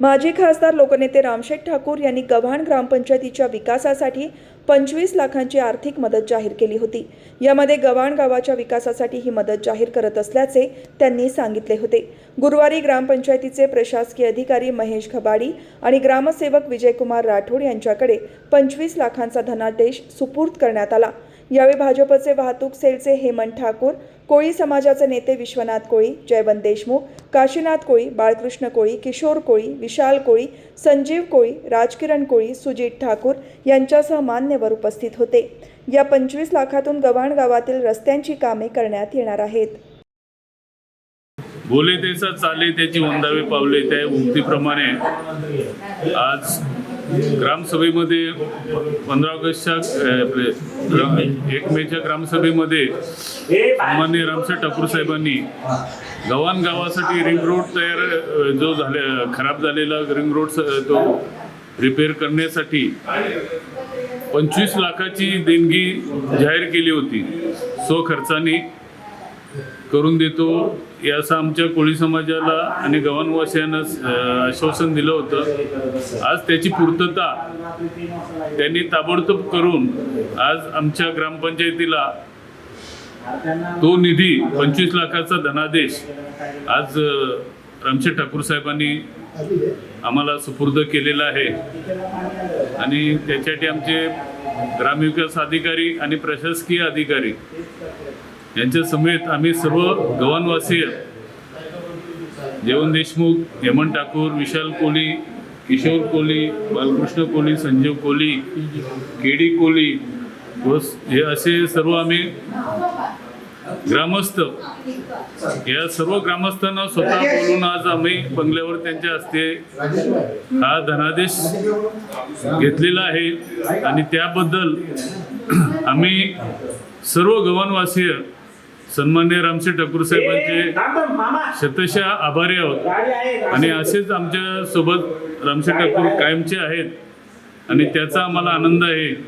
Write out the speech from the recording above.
माजी खासदार लोकनेते रामशेठ ठाकूर यांनी गव्हाण ग्रामपंचायतीच्या विकासासाठी पंचवीस लाखांची आर्थिक मदत जाहीर केली होती. यामध्ये गव्हाण गावाच्या विकासासाठी ही मदत जाहीर करत असल्याचे त्यांनी सांगितले होते. गुरुवारी ग्रामपंचायतीचे प्रशासकीय अधिकारी महेश खबाडी आणि ग्रामसेवक विजयकुमार राठोड यांच्याकडे पंचवीस लाखांचा धनादेश सुपूर्द करण्यात आला. यावेळी भाजपचे वाहतूक सेलचे हेमंत ठाकूर कोळी समाजाचे नेते विश्वनाथ कोळी जयवंत देशमुख काशीनाथ कोळी बाळकृष्ण कोळी किशोर कोळी विशाल कोळी संजीव कोळी राजकिरण कोळी सुजित ठाकूर यांच्यासह मान्यवर उपस्थित होते. या पंचवीस लाखातून गव्हाण गावातील रस्त्यांची कामे करण्यात येणार आहेत. बोले तेचा चाले त्याची उंदावे पावले त्या उमतीप्रमाणे आज ग्रामसभेमध्ये पंधरा ऑगस्टच्या आपले, एक मेच्या ग्रामसभेमध्ये माननीय रामसाहेब ठाकूर साहेबांनी गव्हाण गावासाठी रिंग रोड तयार जो झाले खराब झालेला रिंग रोड तो रिपेअर करण्यासाठी पंचवीस लाखाची देणगी जाहीर केली होती. स्वखर्चाने करून देतो. याचं आमच्या कोळी समाजाला आणि गव्हाणवासियांना आश्वासन दिलं होतं. आज त्याची पूर्तता त्यांनी ताबडतोब करून आज आमच्या ग्रामपंचायतीला तो निधी पंचवीस लाखाचा धनादेश आज अं, रामशेठ ठाकूर साहेबांनी आम्हाला सुपूर्द केलेला आहे. आणि त्याच्यासाठी आमचे ग्रामविकास अधिकारी आणि प्रशासकीय अधिकारी यांच्या समेत आम्ही सर्व गव्हाणवासीय जेवण देशमुख हेमंत ठाकूर विशाल कोली किशोर कोली बालकृष्ण कोली संजीव कोली केडी कोली व हे असे सर्व आम्ही ग्रामस्थ. या सर्व ग्रामस्थांना स्वतः बोलून आज आम्ही बंगल्यावर त्यांच्या हस्ते हा धनादेश घेतलेला आहे आणि त्याबद्दल आम्ही सर्व गव्हाणवासीय सन्मान्य रामशेठ ठाकूर साहेबांचे शतशः आभारी आहोत. आणि असेच आमच्यासोबत रामशेठ ठाकूर कायमचे आहेत. आणि त्याचा आम्हाला आनंद आहे.